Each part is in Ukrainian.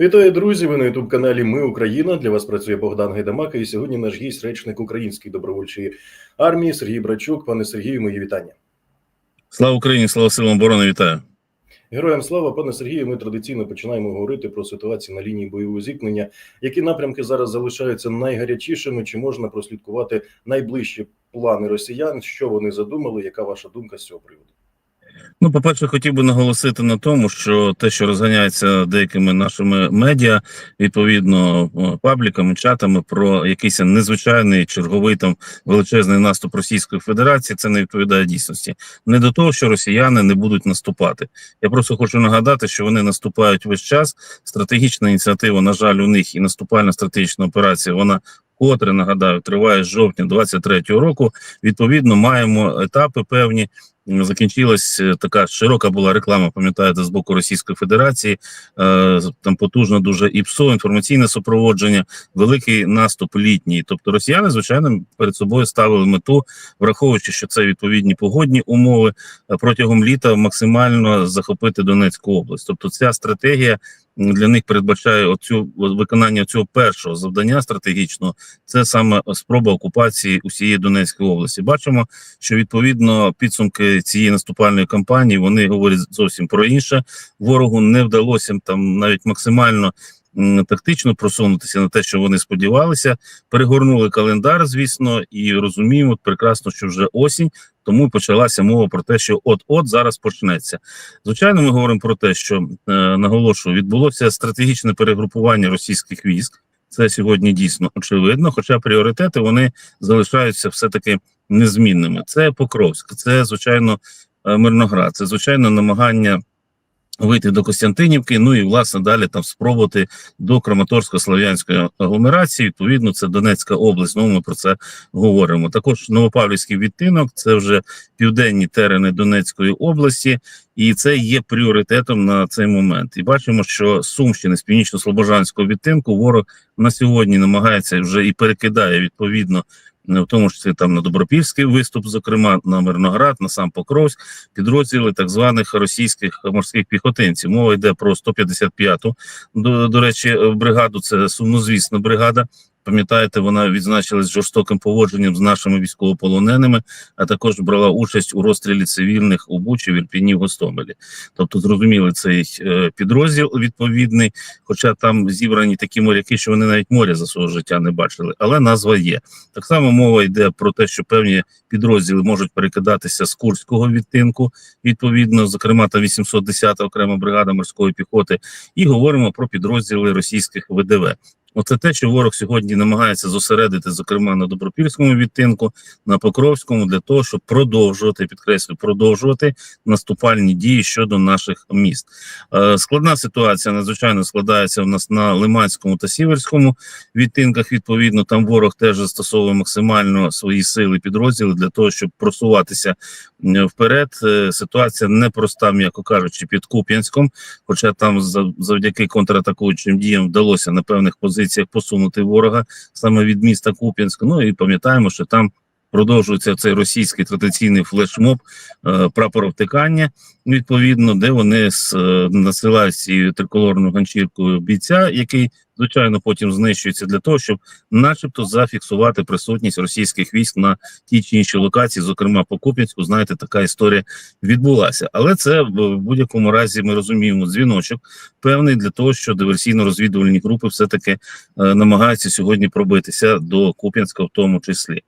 Вітаю, друзі! Ви на ютуб каналі Ми Україна. Для вас працює Богдан Гайдамака. І сьогодні наш гість, речник Української добровольчої армії Сергій Брачук. Пане Сергію, мої вітання. Слава Україні, слава силам оборони, вітаю. Героям слава, пане Сергію. Ми традиційно починаємо говорити про ситуацію на лінії бойового зіткнення. Які напрямки зараз залишаються найгарячішими? Чи можна прослідкувати найближчі плани росіян? Що вони задумали? Яка ваша думка з цього приводу? Ну, по-перше, хотів би наголосити на тому, що те, що розганяється деякими нашими медіа, відповідно пабліками, чатами про якийсь незвичайний черговий там величезний наступ Російської Федерації, це не відповідає дійсності. Не до того, що росіяни не будуть наступати. Я просто хочу нагадати, що вони наступають весь час. Стратегічна ініціатива, на жаль, у них і наступальна стратегічна операція. Вона котре нагадаю триває з жовтня 23-го року. Відповідно, маємо етапи певні. Закінчилась е, така широка була реклама, пам'ятаєте, з боку Російської Федерації. Е, там потужно дуже ІПСО, інформаційне супроводження, великий наступ літній. Тобто росіяни, звичайно, перед собою ставили мету, враховуючи, що це відповідні погодні умови е, протягом літа максимально захопити Донецьку область. Тобто, ця стратегія для них передбачає оцю виконання цього першого завдання стратегічного. Це саме спроба окупації усієї Донецької області. Бачимо, що відповідно підсумки цієї наступальної кампанії вони говорять зовсім про інше. Ворогу не вдалося там навіть максимально. Тактично просунутися на те, що вони сподівалися, перегорнули календар, звісно, і розуміємо прекрасно, що вже осінь, тому почалася мова про те, що от-от зараз почнеться. Звичайно, ми говоримо про те, що е, наголошую, відбулося стратегічне перегрупування російських військ. Це сьогодні дійсно очевидно. Хоча пріоритети вони залишаються все таки незмінними. Це Покровськ, це звичайно е, Мирноград, це звичайно намагання вийти до Костянтинівки, ну і власне далі там спробувати до Краматорсько-Слов'янської агломерації. Відповідно, це Донецька область. Ну ми про це говоримо. Також Новопавлівський відтинок, це вже південні терени Донецької області, і це є пріоритетом на цей момент. І бачимо, що Сумщини з північно-слобожанського відтинку ворог на сьогодні намагається вже і перекидає відповідно в тому числі там на Добропільський виступ, зокрема на Мирноград, на сам Покровськ, підрозділи так званих російських морських піхотинців. Мова йде про 155-ту, до, до речі, бригаду. Це сумнозвісна бригада. Пам'ятаєте, вона відзначилась жорстоким поводженням з нашими військовополоненими, а також брала участь у розстрілі цивільних у Бучі, в Гостомелі. Тобто, зрозуміли цей е, підрозділ відповідний, хоча там зібрані такі моряки, що вони навіть моря за свого життя не бачили. Але назва є так само. Мова йде про те, що певні підрозділи можуть перекидатися з курського відтинку, відповідно, зокрема, та 810 окрема бригада морської піхоти, і говоримо про підрозділи російських ВДВ. Оце те, що ворог сьогодні намагається зосередити, зокрема на добропільському відтинку, на Покровському, для того, щоб продовжувати підкреслю, продовжувати наступальні дії щодо наших міст. Е, складна ситуація надзвичайно складається в нас на Лиманському та Сіверському відтинках. Відповідно, там ворог теж застосовує максимально свої сили підрозділи для того, щоб просуватися вперед. Е, ситуація непроста, м'яко кажучи, під Куп'янськом, хоча там завдяки контратакуючим діям вдалося на певних позиціях посунути ворога саме від міста Куп'янська. Ну і пам'ятаємо, що там. Продовжується цей російський традиційний флешмоб е, прапоровтикання, відповідно, де вони з е, насилають цією триколорною ганчіркою бійця, який звичайно потім знищується для того, щоб, начебто, зафіксувати присутність російських військ на тій чи іншій локації, зокрема по Куп'янську, знаєте, така історія відбулася. Але це в будь-якому разі ми розуміємо дзвіночок певний для того, що диверсійно-розвідувальні групи все таки е, намагаються сьогодні пробитися до Куп'янська, в тому числі.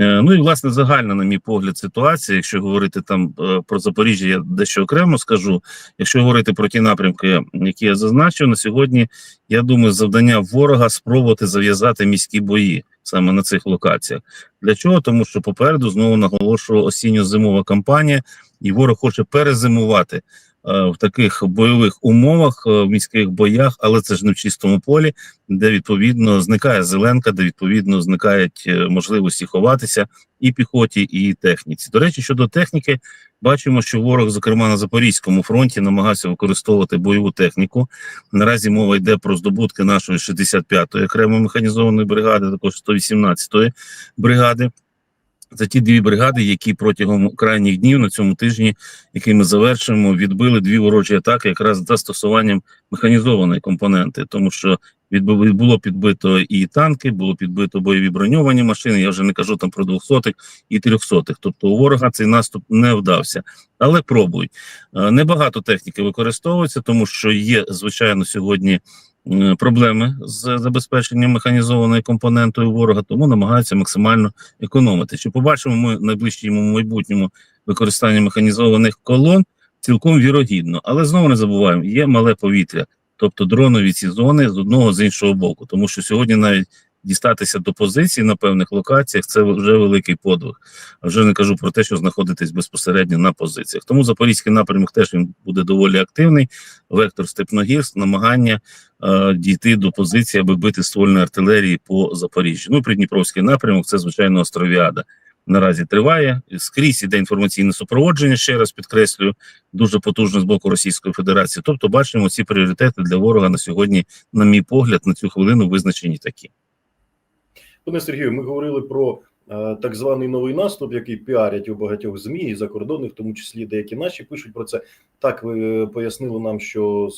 Е, ну і власне загальна, на мій погляд, ситуація. Якщо говорити там е, про Запоріжжя, я дещо окремо скажу. Якщо говорити про ті напрямки, які я зазначив на сьогодні, я думаю, завдання ворога спробувати зав'язати міські бої саме на цих локаціях. Для чого? Тому що попереду знову наголошую осінньо-зимова кампанія, і ворог хоче перезимувати в таких бойових умовах е, в міських боях, але це ж не в чистому полі, де відповідно зникає зеленка, де відповідно зникають е, можливості ховатися і піхоті, і техніці. До речі, щодо техніки, бачимо, що ворог, зокрема на запорізькому фронті, намагався використовувати бойову техніку. Наразі мова йде про здобутки нашої 65-ї окремої механізованої бригади, також 118-ї бригади. Це ті дві бригади, які протягом крайніх днів на цьому тижні, який ми завершуємо, відбили дві ворожі атаки, якраз застосуванням механізованої компоненти, тому що було підбито і танки, було підбито бойові броньовані машини. Я вже не кажу там про двохсотих і трьохсотих. Тобто у ворога цей наступ не вдався, але пробують. Е, Небагато техніки використовується, тому що є звичайно сьогодні. М, Проблеми з забезпеченням механізованої компонентою ворога, тому намагаються максимально економити. Чи побачимо ми в найближчому майбутньому використання механізованих колон? Цілком вірогідно, але знову не забуваємо, є мале повітря, тобто дронові ці зони з одного з іншого боку, тому що сьогодні навіть дістатися до позицій на певних локаціях це вже великий подвиг. А вже не кажу про те, що знаходитись безпосередньо на позиціях. Тому запорізький напрямок теж він буде доволі активний. Вектор Степногірськ, намагання е, дійти до позиції, аби бити ствольної артилерії по Запоріжжю. Ну, Придніпровський напрямок це звичайно Островіада. Наразі триває скрізь іде інформаційне супроводження. Ще раз підкреслюю, дуже потужно з боку Російської Федерації. Тобто, бачимо ці пріоритети для ворога на сьогодні, на мій погляд, на цю хвилину визначені такі. Пане Сергію, ми говорили про е, так званий новий наступ, який піарять у багатьох змі і закордонних, в тому числі деякі наші пишуть про це. Так ви пояснили нам, що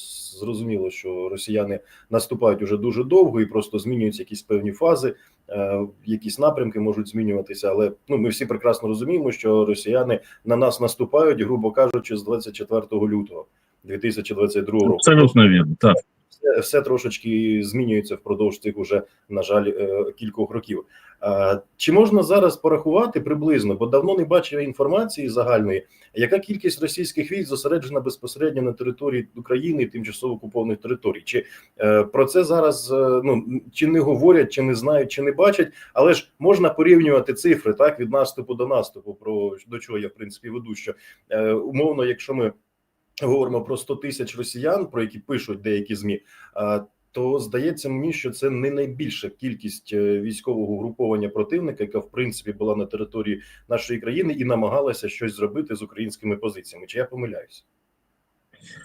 зрозуміло, що росіяни наступають уже дуже довго і просто змінюються якісь певні фази, е, якісь напрямки можуть змінюватися. Але ну ми всі прекрасно розуміємо, що росіяни на нас наступають, грубо кажучи, з 24 лютого 2022 року. Абсолютно вірно. Так. Все, все трошечки змінюється впродовж цих уже, на жаль, е, кількох років. Чи можна зараз порахувати приблизно, бо давно не бачив інформації загальної, яка кількість російських військ зосереджена безпосередньо на території України тимчасово окупованих територій? Чи е, про це зараз е, ну чи не говорять, чи не знають, чи не бачать, але ж можна порівнювати цифри так від наступу до наступу, про до чого я в принципі веду, що умовно, якщо ми говоримо про 100 тисяч росіян, про які пишуть деякі змі. То здається мені, що це не найбільша кількість е, військового угруповання противника, яка в принципі була на території нашої країни і намагалася щось зробити з українськими позиціями. Чи я помиляюсь?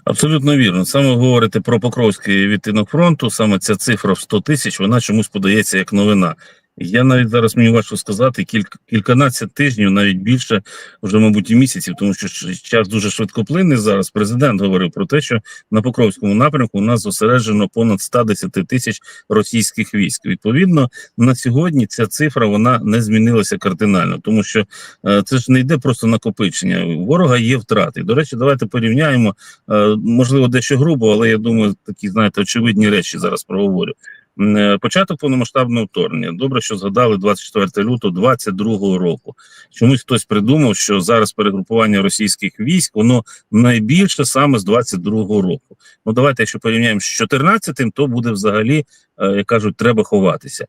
Абсолютно вірно. Саме ви говорите про Покровський відтинок фронту. Саме ця цифра в 100 тисяч, вона чомусь подається як новина. Я навіть зараз мені важко сказати кілька кільканадцять тижнів, навіть більше, вже мабуть, і місяців, тому що час дуже швидкоплинний зараз. Президент говорив про те, що на Покровському напрямку у нас зосереджено понад 110 тисяч російських військ. Відповідно, на сьогодні ця цифра вона не змінилася кардинально, тому що е, це ж не йде просто накопичення. У ворога є втрати. До речі, давайте порівняємо. Е, можливо, дещо грубо, але я думаю, такі знаєте, очевидні речі зараз проговорю. Е, Початок повномасштабного вторгнення. Добре, що згадали 24 лютого 22 року. Чомусь хтось придумав, що зараз перегрупування російських військ воно найбільше саме з 22 року. Ну давайте, якщо порівняємо з 14-м, то буде взагалі, е, як кажуть, треба ховатися.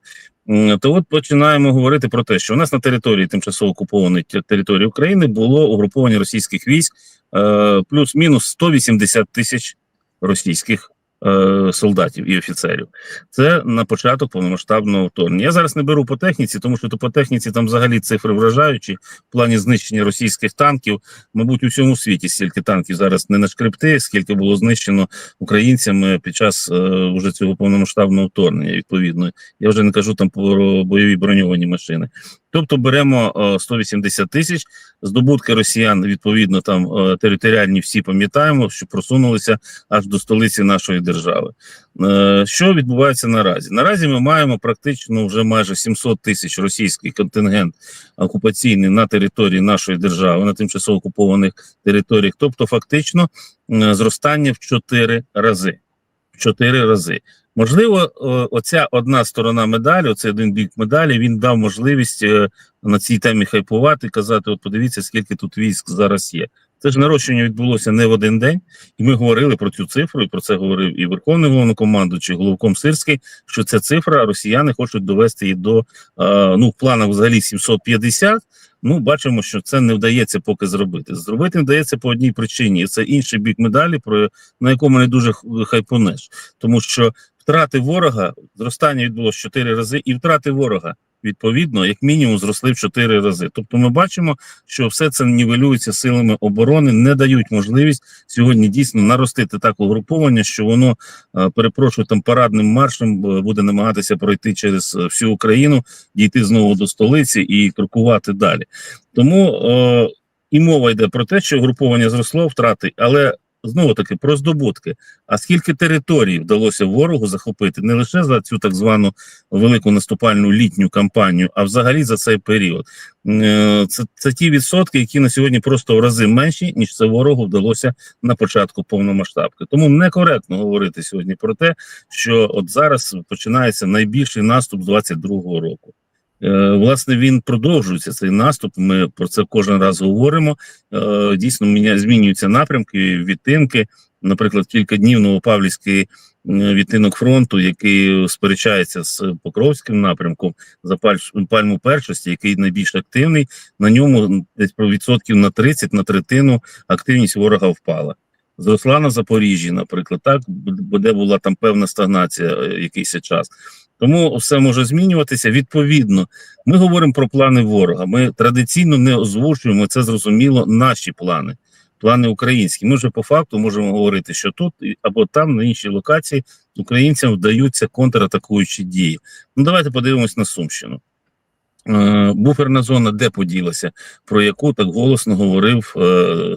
То от починаємо говорити про те, що у нас на території тимчасово окупованої території України було угруповання російських військ е, плюс-мінус 180 тисяч російських е, солдатів і офіцерів. Це на початок повномасштабного вторгнення. Я зараз не беру по техніці, тому що то по техніці там взагалі цифри вражаючі в плані знищення російських танків. Мабуть, у всьому світі стільки танків зараз не нашкребти, скільки було знищено українцями під час е, уже цього повномасштабного вторгнення. Відповідно, я вже не кажу там про бойові броньовані машини. Тобто беремо е, 180 тисяч здобутки росіян. Відповідно, там е, територіальні всі пам'ятаємо, що просунулися аж до столиці нашої держави. Е, Що відбувається наразі? Наразі ми маємо практично вже майже 700 тисяч російський контингент окупаційний на території нашої держави, на тимчасово окупованих територіях. Тобто, фактично, е, зростання в 4 рази. В 4 рази. Можливо, оця одна сторона медалі, оцей один бік медалі, він дав можливість е, на цій темі хайпувати, казати: от подивіться, скільки тут військ зараз є. Це ж нарощення відбулося не в один день, і ми говорили про цю цифру, і про це говорив і Верховний головнокомандуючий, головком Сирський, що ця цифра росіяни хочуть довести її до е, ну в планах взагалі 750. Ну, бачимо, що це не вдається поки зробити. Зробити вдається по одній причині. і Це інший бік медалі, про на якому не дуже хайпонеш, тому що втрати ворога зростання відбулося чотири рази, і втрати ворога відповідно, як мінімум, зросли в 4 рази. Тобто, ми бачимо, що все це нівелюється силами оборони, не дають можливість сьогодні дійсно наростити так угруповання, що воно е, перепрошую там парадним маршем е, буде намагатися пройти через е, всю Україну, дійти знову до столиці і крокувати далі. Тому е, і мова йде про те, що угруповання зросло втрати, але знову таки про здобутки. А скільки територій вдалося ворогу захопити не лише за цю так звану велику наступальну літню кампанію, а взагалі за цей період. Е, Це, це ті відсотки, які на сьогодні просто в рази менші, ніж це ворогу вдалося на початку повномасштабки. Тому некоректно говорити сьогодні про те, що от зараз починається найбільший наступ з 22-го року. Е, Власне, він продовжується цей наступ. Ми про це кожен раз говоримо. Е, Дійсно, змінюються напрямки, відтинки. Наприклад, кілька днів Новопавлівський відтинок фронту, який сперечається з Покровським напрямком за пальму першості, який найбільш активний. На ньому десь про відсотків на 30, на третину активність ворога впала. Зросла на Запоріжжі, наприклад, так де була там певна стагнація е, якийсь час. Тому все може змінюватися. Відповідно, ми говоримо про плани ворога. Ми традиційно не озвучуємо це зрозуміло. Наші плани, плани українські. Ми вже по факту можемо говорити, що тут або там на іншій локації українцям вдаються контратакуючі дії. Ну давайте подивимось на Сумщину. Е, буферна зона де поділася, про яку так голосно говорив е,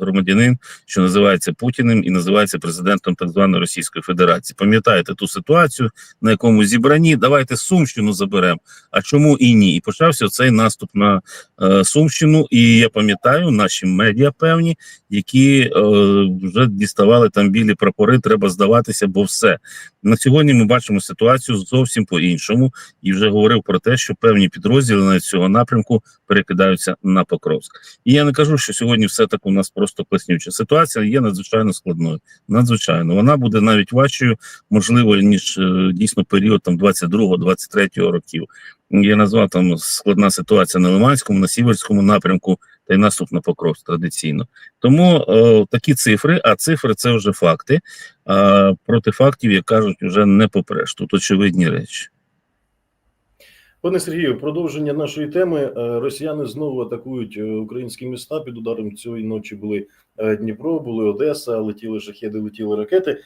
громадянин, що називається Путіним і називається президентом так званої Російської Федерації. Пам'ятаєте ту ситуацію, на якому зібрані? Давайте Сумщину заберемо. А чому і ні? І почався цей наступ на е, Сумщину. І я пам'ятаю наші медіа певні, які вже діставали там білі прапори. Треба здаватися, бо все на сьогодні. Ми бачимо ситуацію зовсім по-іншому, і вже говорив про те, що певні підрозділи на цього напрямку перекидаються на Покровськ. І я не кажу, що сьогодні все так у нас просто класнюча Ситуація є надзвичайно складною. Надзвичайно вона буде навіть важчою, можливо, ніж е, дійсно період там 22-23 років. Я назвав там складна ситуація на Лиманському, на Сіверському напрямку та й наступ на Покровськ традиційно. Тому е, такі цифри, а цифри це вже факти. А проти фактів, як кажуть, вже не попреш. Тут очевидні речі. Пане Сергію, продовження нашої теми. Е, Росіяни знову атакують е, українські міста. Під ударом цієї ночі були е, Дніпро, були Одеса, летіли шахеди, летіли ракети.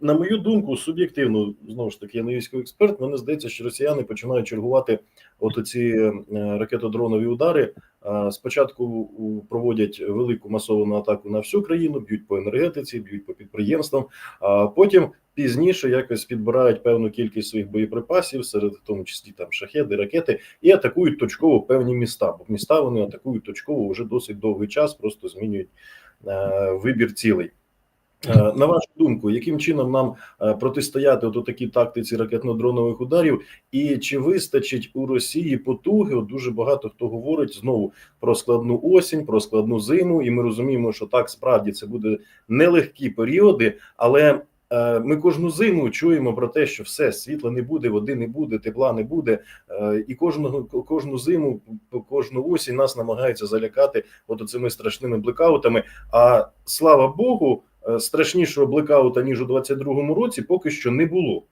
На мою думку, суб'єктивно, знову ж таки, я не військовий експерт. Мені здається, що росіяни починають чергувати от оці е, ракетодронові удари. Е, Спочатку проводять велику масовану атаку на всю країну, б'ють по енергетиці, б'ють по підприємствам. А потім пізніше якось підбирають певну кількість своїх боєприпасів, серед в тому числі там шахеди, ракети, і атакують точково певні міста. Бо міста вони атакують точково вже досить довгий час, просто змінюють е, вибір цілей. Е, На вашу думку, яким чином нам е, протистояти от такій тактиці ракетно-дронових ударів, і чи вистачить у Росії потуги? От дуже багато хто говорить знову про складну осінь, про складну зиму, і ми розуміємо, що так справді це буде нелегкі періоди, але е, ми кожну зиму чуємо про те, що все світла не буде, води не буде, тепла не буде. І кожного кожну зиму, кожну осінь нас намагаються залякати от цими страшними блекаутами. А слава Богу, страшнішого блекаута ніж у 22-му році поки що не було.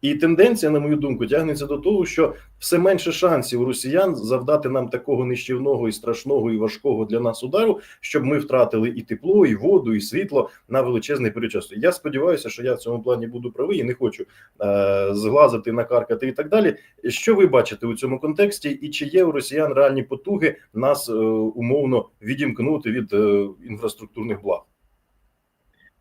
І тенденція, на мою думку, тягнеться до того, що все менше шансів росіян завдати нам такого нищівного і страшного і важкого для нас удару, щоб ми втратили і тепло, і воду, і світло на величезний період часу. Я сподіваюся, що я в цьому плані буду правий і не хочу е, зглазити, накаркати і так далі. Що ви бачите у цьому контексті, і чи є у росіян реальні потуги нас е, умовно відімкнути від е, інфраструктурних благ?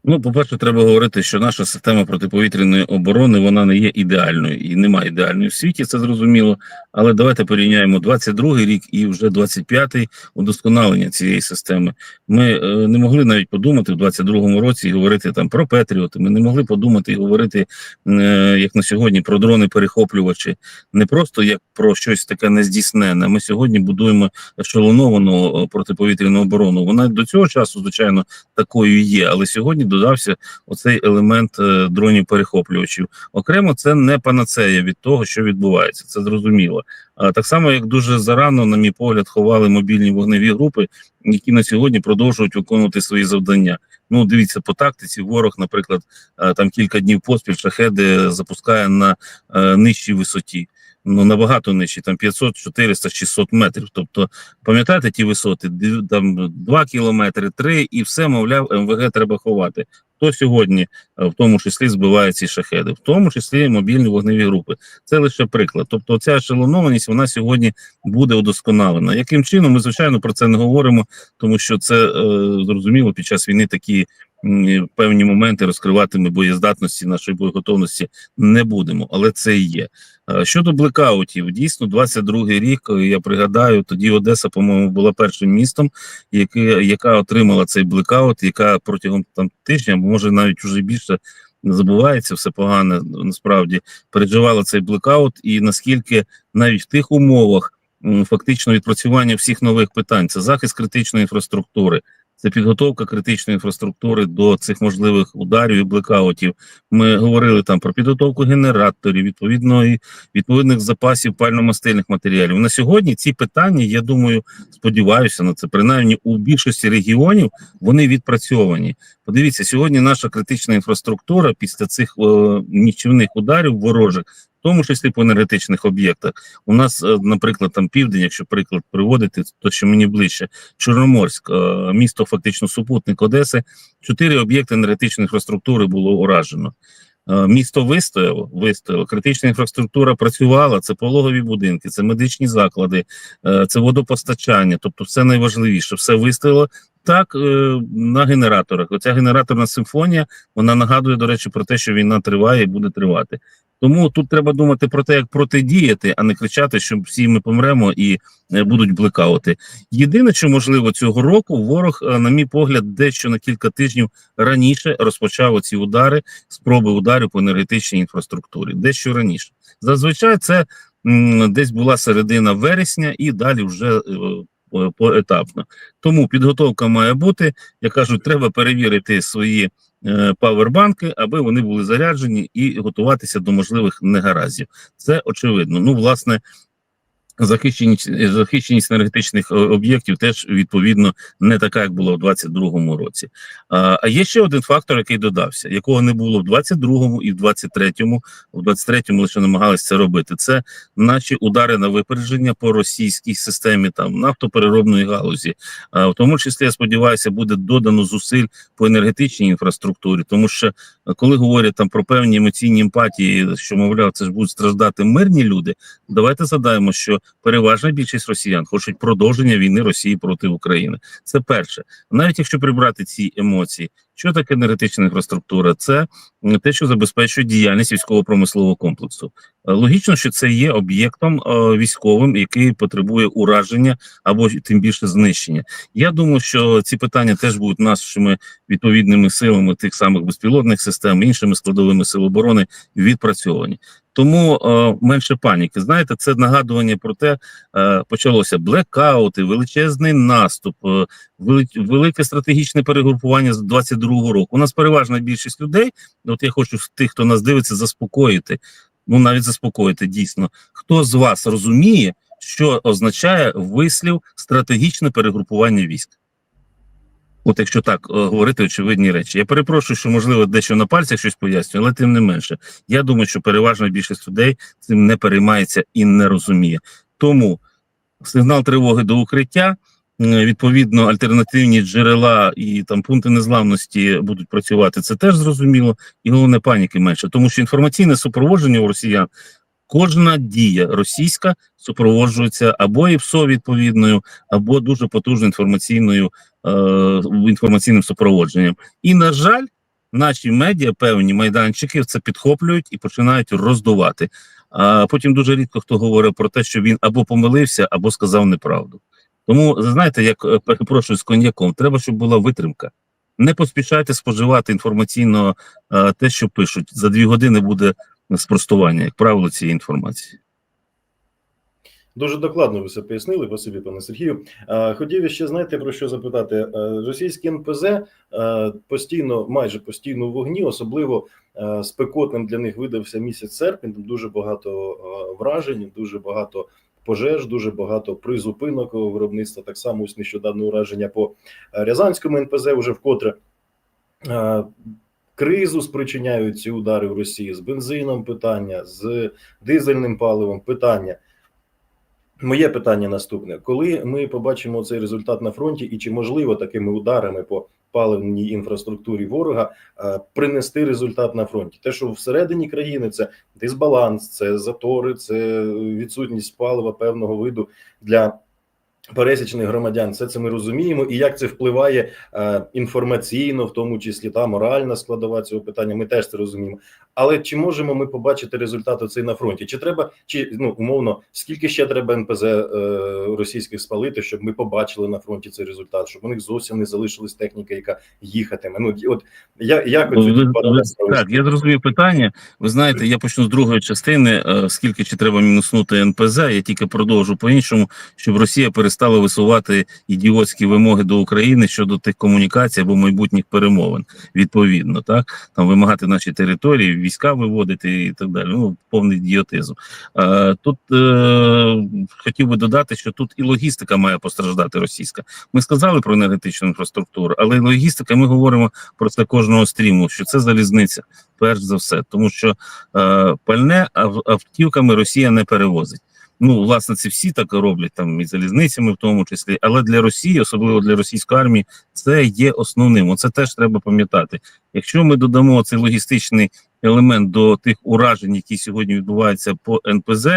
Ну, по-перше, треба говорити, що наша система протиповітряної оборони вона не є ідеальною і немає ідеальної в світі, це зрозуміло. Але давайте порівняємо 22-й рік і вже 25-й удосконалення цієї системи. Ми е, не могли навіть подумати в 22-му році і говорити там про Петріоти. Ми не могли подумати і говорити, е, як на сьогодні, про дрони-перехоплювачі, не просто як про щось таке нездійснене. Ми сьогодні будуємо ешелоновану е, протиповітряну оборону. Вона до цього часу, звичайно, такою є, але сьогодні додався оцей елемент е, дронів перехоплювачів. Окремо, це не панацея від того, що відбувається. Це зрозуміло. А так само, як дуже зарано, на мій погляд, ховали мобільні вогневі групи, які на сьогодні продовжують виконувати свої завдання. Ну, дивіться, по тактиці ворог, наприклад, е, там кілька днів поспіль шахеди запускає на е, нижчій висоті. Ну набагато нижчі, там 500, 400, 600 метрів. Тобто, пам'ятаєте ті висоти, там 2 кілометри, 3, і все, мовляв, МВГ треба ховати. Хто сьогодні в тому числі збиває ці шахеди, в тому числі мобільні вогневі групи. Це лише приклад. Тобто, ця ешелонованість вона сьогодні буде удосконалена. Яким чином ми звичайно про це не говоримо, тому що це е, зрозуміло під час війни такі певні моменти розкривати ми боєздатності нашої боєготовності не будемо, але це і є. Е, Щодо блекаутів, дійсно, 22-й рік, е, я пригадаю, тоді Одеса, по-моєму, була першим містом, яке, яка отримала цей блекаут, яка протягом там тижня, може навіть уже більше не забувається, все погане насправді переживала цей блекаут, і наскільки навіть в тих умовах фактично відпрацювання всіх нових питань, це захист критичної інфраструктури. Це підготовка критичної інфраструктури до цих можливих ударів і блекаутів. Ми говорили там про підготовку генераторів, відповідно і відповідних запасів пально-мастильних матеріалів. На сьогодні ці питання, я думаю, сподіваюся на це. Принаймні у більшості регіонів вони відпрацьовані. Подивіться, сьогодні наша критична інфраструктура після цих е, нічівних ударів ворожих, тому числі по енергетичних об'єктах. У нас, е, наприклад, там південь, якщо приклад приводити, то що мені ближче, Чорноморськ, е, місто фактично супутник Одеси, чотири об'єкти енергетичної інфраструктури було уражено. Е, Місто вистояло, вистояло. Критична інфраструктура працювала. Це пологові будинки, це медичні заклади, це водопостачання. Тобто, все найважливіше, все вистояло. Так на генераторах. Оця генераторна симфонія вона нагадує, до речі, про те, що війна триває і буде тривати. Тому тут треба думати про те, як протидіяти, а не кричати, що всі ми помремо і е, будуть блекаути. Єдине, що можливо цього року, ворог, е, на мій погляд, дещо на кілька тижнів раніше розпочав ці удари, спроби ударів по енергетичній інфраструктурі. Дещо раніше. Зазвичай це м, десь була середина вересня, і далі вже. е, Поетапно. Тому підготовка має бути, як кажуть, треба перевірити свої павербанки, аби вони були заряджені і готуватися до можливих негаразів. Це очевидно. Ну, власне, захищеність, захищеність енергетичних е, об'єктів теж відповідно не така, як було в 22-му році. А, є ще один фактор, який додався, якого не було в 22-му і в 23-му. В 23-му лише намагалися це робити. Це наші удари на випередження по російській системі там нафтопереробної галузі. А, в тому числі я сподіваюся, буде додано зусиль по енергетичній інфраструктурі, тому що коли говорять там про певні емоційні емпатії, що мовляв, це ж будуть страждати мирні люди. Давайте згадаємо, що переважна більшість росіян хочуть продовження війни Росії проти України. Це перше, навіть якщо прибрати ці емоції, що таке енергетична інфраструктура? Це те, що забезпечує діяльність військово-промислового комплексу. Е, Логічно, що це є об'єктом е, військовим, який потребує ураження або тим більше знищення. Я думаю, що ці питання теж будуть нашими відповідними силами тих самих безпілотних систем, іншими складовими сил оборони відпрацьовані. Тому е, менше паніки. Знаєте, це нагадування про те, е, почалося блекаути, величезний наступ, е, вели- велике стратегічне перегрупування з 22-го року. У нас переважна більшість людей. От я хочу тих, хто нас дивиться, заспокоїти. Ну навіть заспокоїти дійсно. Хто з вас розуміє, що означає вислів стратегічне перегрупування військ? От якщо так е, говорити очевидні речі. Я перепрошую, що можливо дещо на пальцях щось пояснюю, але тим не менше. Я думаю, що переважна більшість людей цим не переймається і не розуміє. Тому сигнал тривоги до укриття. Відповідно, альтернативні джерела і там пункти незламності будуть працювати. Це теж зрозуміло, і головне паніки менше, тому що інформаційне супроводження у росіян. Кожна дія російська супроводжується або ІПСО відповідною, або дуже потужною інформаційною інформаційним супроводженням. І на жаль, наші медіа, певні майданчики це підхоплюють і починають роздувати. А потім дуже рідко хто говорить про те, що він або помилився, або сказав неправду. Тому знаєте, як е, перепрошую з коньяком, треба, щоб була витримка. Не поспішайте споживати інформаційно е, те, що пишуть. За дві години буде спростування, як правило, цієї інформації. Дуже докладно ви все пояснили. Спасибі, пане Сергію. Е, Хотів ще знаєте про що запитати. Е, Російські НПЗ е, постійно, майже постійно у вогні, особливо спекотним для них видався місяць серпень. Там дуже багато вражень, дуже багато пожеж, дуже багато призупинок виробництва. Так само ось нещодавне ураження по Рязанському НПЗ вже вкотре. Кризу спричиняють ці удари в Росії з бензином. Питання з дизельним паливом. Питання. Моє питання наступне: коли ми побачимо цей результат на фронті, і чи можливо такими ударами по паливній інфраструктурі ворога е, принести результат на фронті? Те, що всередині країни це дисбаланс, це затори, це відсутність палива певного виду для пересічних громадян, все це ми розуміємо, і як це впливає е, інформаційно, в тому числі та моральна складова цього питання. Ми теж це розуміємо. Але чи можемо ми побачити результат оцей на фронті? Чи треба, чи ну умовно, скільки ще треба НПЗ е, російських спалити, щоб ми побачили на фронті цей результат, щоб у них зовсім не залишилась техніка, яка їхатиме? Ну от я як Ви- оцю ви- ви- Так, я зрозумів питання. Ви знаєте, я почну з другої частини. е, Скільки чи треба мінуснути НПЗ? Я тільки продовжу по іншому, щоб Росія перестала висувати ідіотські вимоги до України щодо тих комунікацій або майбутніх перемовин. Відповідно, так там вимагати наші території, війська виводити і так далі. Ну повний ідіотизм. Е, Тут е, хотів би додати, що тут і логістика має постраждати російська. Ми сказали про енергетичну інфраструктуру, але логістика. Ми говоримо про це кожного стріму, що це залізниця, перш за все, тому що е, пальне автівками Росія не перевозить. Ну, власне, це всі так роблять там і залізницями, в тому числі, але для Росії, особливо для російської армії, це є основним. Оце теж треба пам'ятати. Якщо ми додамо цей логістичний елемент до тих уражень, які сьогодні відбуваються по НПЗ,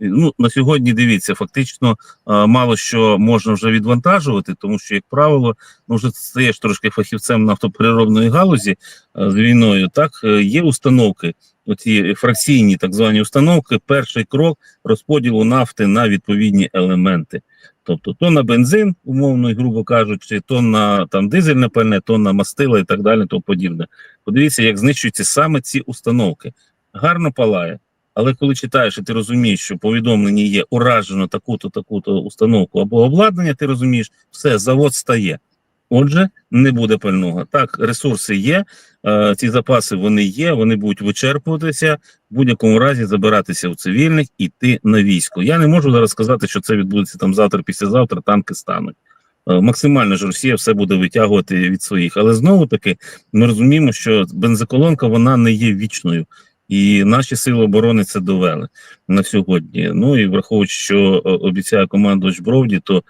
ну на сьогодні дивіться, фактично мало що можна вже відвантажувати, тому що, як правило, ну вже стаєш трошки фахівцем нафтопереробної галузі з війною. Так е, є установки, оці фракційні так звані установки. Перший крок розподілу нафти на відповідні елементи. Тобто то на бензин, умовно і грубо кажучи, то на там дизельне пальне, то на мастила і так далі, то подібне. Подивіться, як знищуються саме ці установки. Гарно палає. Але коли читаєш і ти розумієш, що повідомлення є уражено таку-то, таку-то установку або обладнання, ти розумієш, все, завод стає. Отже, не буде пального. Так, ресурси є, е, ці запаси вони є, вони будуть вичерпуватися, в будь-якому разі забиратися у цивільних, іти на військо. Я не можу зараз сказати, що це відбудеться там завтра, післязавтра, танки стануть. Е, Максимально ж Росія все буде витягувати від своїх. Але знову таки ми розуміємо, що бензоколонка вона не є вічною. І наші сили оборони це довели на сьогодні. Ну і враховуючи, що е, обіцяє командувач Бровді, то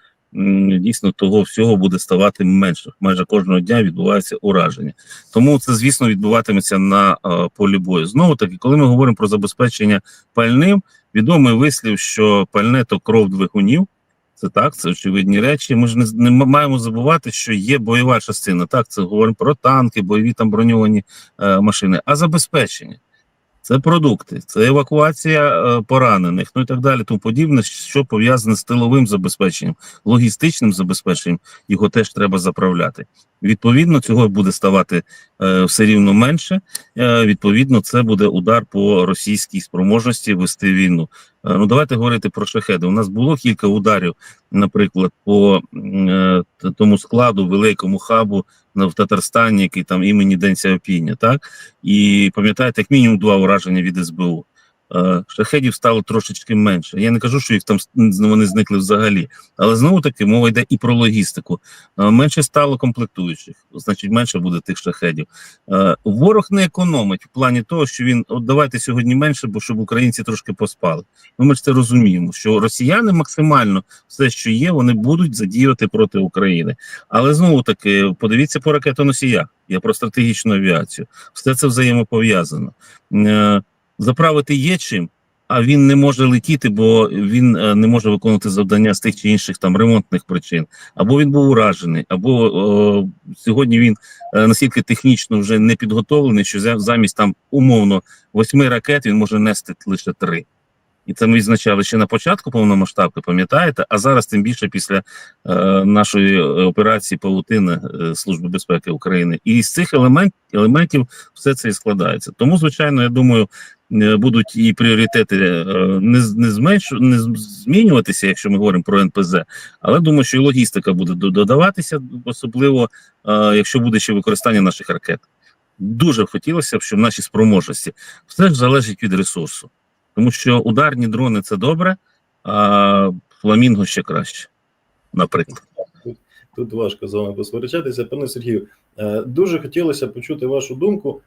дійсно того всього буде ставати менше. Майже кожного дня відбувається ураження. Тому це, звісно, відбуватиметься на е, полі бою. Знову таки, коли ми говоримо про забезпечення пальним, відомий вислів, що пальне то кров двигунів. Це так, це очевидні речі. Ми ж не, не маємо забувати, що є бойова частина. Так, це говоримо про танки, бойові там броньовані е, машини, а забезпечення. Це продукти, це евакуація е, поранених, ну і так далі, тому подібне, що пов'язане з тиловим забезпеченням, логістичним забезпеченням, його теж треба заправляти. Відповідно, цього буде ставати е, все рівно менше. Е, відповідно, це буде удар по російській спроможності вести війну. Е, ну давайте говорити про шахеди. У нас було кілька ударів, наприклад, по е, тому складу, великому хабу в Татарстані, який там імені День Сяопіня, так і пам'ятаєте, як мінімум два ураження від СБУ. Е, Шахедів стало трошечки менше. Я не кажу, що їх там вони зникли взагалі, але знову таки мова йде і про логістику. Е, Менше стало комплектуючих, значить, менше буде тих шахедів. Е, Ворог не економить в плані того, що він от давайте сьогодні менше, бо щоб українці трошки поспали. Ну ми ж це розуміємо, що росіяни максимально все, що є, вони будуть задіяти проти України. Але знову таки, подивіться по ракетоносіях. Я про стратегічну авіацію. Все це взаємопов'язано. Е, Заправити є чим, а він не може летіти, бо він е, не може виконувати завдання з тих чи інших там ремонтних причин. Або він був уражений, або о, сьогодні він е, настільки технічно вже не підготовлений, що за- замість там умовно восьми ракет він може нести лише три. І це ми відзначали ще на початку повномасштабки, пам'ятаєте? А зараз, тим більше після е, нашої е, операції Павутина е, Служби безпеки України. І з цих елемент, елементів все це і складається. Тому, звичайно, я думаю, е, будуть і пріоритети е, не, не, зменшу, не змінюватися, якщо ми говоримо про НПЗ, але думаю, що і логістика буде додаватися, особливо е, якщо буде ще використання наших ракет. Дуже хотілося б, щоб наші спроможності все ж залежить від ресурсу. Тому що ударні дрони це добре, а фламінго ще краще, наприклад. Тут важко з вами посперечатися. Пане Сергію, е, дуже хотілося почути вашу думку.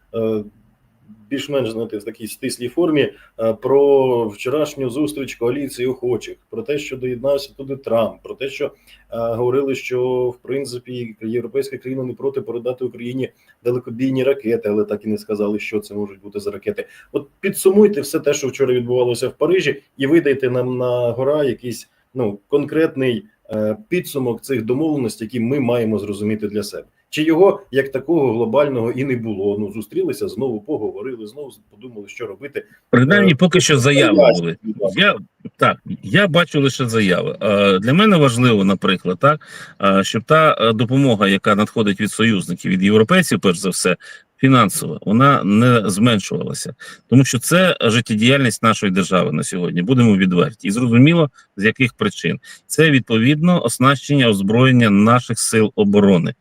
Більш-менш знаєте, в такій стислій формі е, про вчорашню зустріч коаліції охочих, про те, що доєднався туди Трамп, про те, що е, говорили, що в принципі європейська країна не проти передати Україні далекобійні ракети, але так і не сказали, що це можуть бути за ракети. От підсумуйте все те, що вчора відбувалося в Парижі, і видайте нам на гора якийсь ну конкретний е, підсумок цих домовленостей, які ми маємо зрозуміти для себе. Чи його як такого глобального і не було? Ну зустрілися знову, поговорили, знову подумали, що робити. Принаймні, Е, поки що заяви були. Я так, я бачу лише заяви. Е, Для мене важливо, наприклад, так е, щоб та допомога, яка надходить від союзників, від європейців, перш за все, фінансова, вона не зменшувалася, тому що це життєдіяльність нашої держави на сьогодні. Будемо відверті, і зрозуміло з яких причин це відповідно оснащення озброєння наших сил оборони,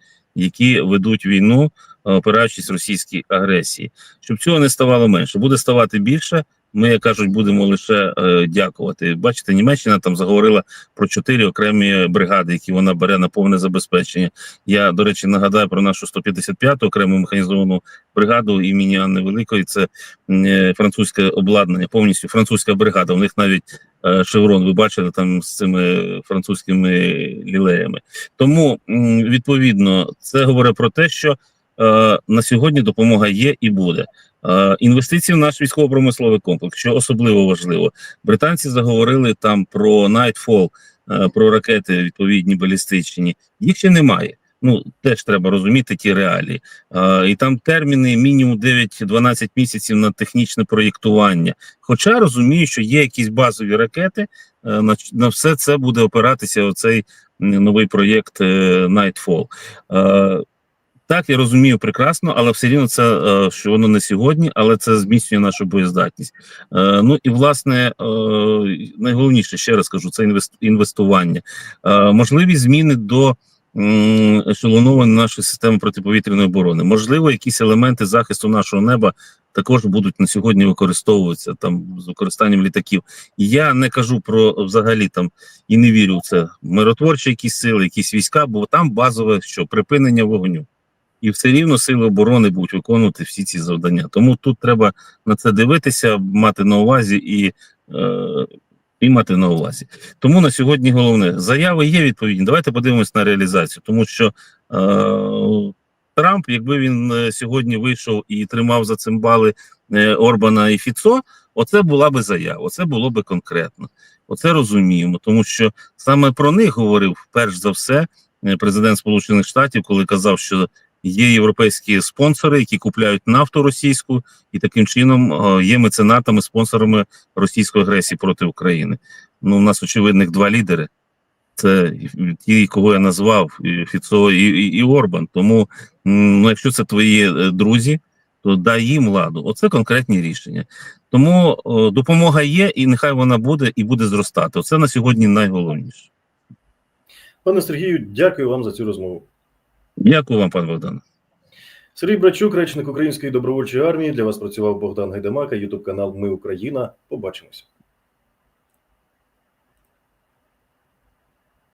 які ведуть війну, е, опираючись російській агресії. Щоб цього не ставало менше, буде ставати більше. Ми, як кажуть, будемо лише е, дякувати. Бачите, Німеччина там заговорила про чотири окремі бригади, які вона бере на повне забезпечення. Я, до речі, нагадаю про нашу 155-ту окрему механізовану бригаду імені Анни Великої. Це е, французьке обладнання, повністю французька бригада. У них навіть е, шеврон, ви бачили там з цими французькими лілеями. Тому м, відповідно це говорить про те, що на сьогодні допомога є і буде. Е, Інвестиції в наш військово-промисловий комплекс, що особливо важливо. Британці заговорили там про Nightfall, е, про ракети відповідні балістичні. Їх ще немає. Ну теж треба розуміти ті реалії. Е, І там терміни мінімум 9-12 місяців на технічне проєктування. Хоча розумію, що є якісь базові ракети, е, на, на все це буде опиратися оцей новий проєкт е, Nightfall. Е, так, я розумію прекрасно, але все рівно це е, що воно не сьогодні, але це зміцнює нашу боєздатність. Е, ну і власне е, найголовніше ще раз кажу, це інвест, інвестування, можливі зміни до ешелонованої нашої системи протиповітряної оборони. Можливо, якісь елементи захисту нашого неба також будуть на сьогодні використовуватися там з використанням літаків. Я не кажу про взагалі там і не вірю в це миротворчі якісь сили, якісь війська, бо там базове що припинення вогню і все рівно сили оборони будуть виконувати всі ці завдання. Тому тут треба на це дивитися, мати на увазі і, е, і мати на увазі. Тому на сьогодні головне заяви є відповідні. Давайте подивимось на реалізацію, тому що е, Трамп, якби він е, сьогодні вийшов і тримав за цимбали е, Орбана і Фіцо, оце була би заява, оце було би конкретно. Оце розуміємо, тому що саме про них говорив перш за все е, президент Сполучених Штатів, коли казав, що Є європейські спонсори, які купляють нафту російську, і таким чином е, є меценатами, спонсорами російської агресії проти України. Ну, у нас очевидних два лідери. Це ті, кого я назвав, Фіцо і, і, і Орбан. Тому, ну, якщо це твої е, друзі, то дай їм ладу. Оце конкретні рішення. Тому о, допомога є, і нехай вона буде і буде зростати. Оце на сьогодні найголовніше. Пане Сергію, дякую вам за цю розмову. Дякую вам, пан Богдан. Сергій Брачук, речник Української добровольчої армії. Для вас працював Богдан Гайдамака, Ютуб канал Ми Україна. Побачимось.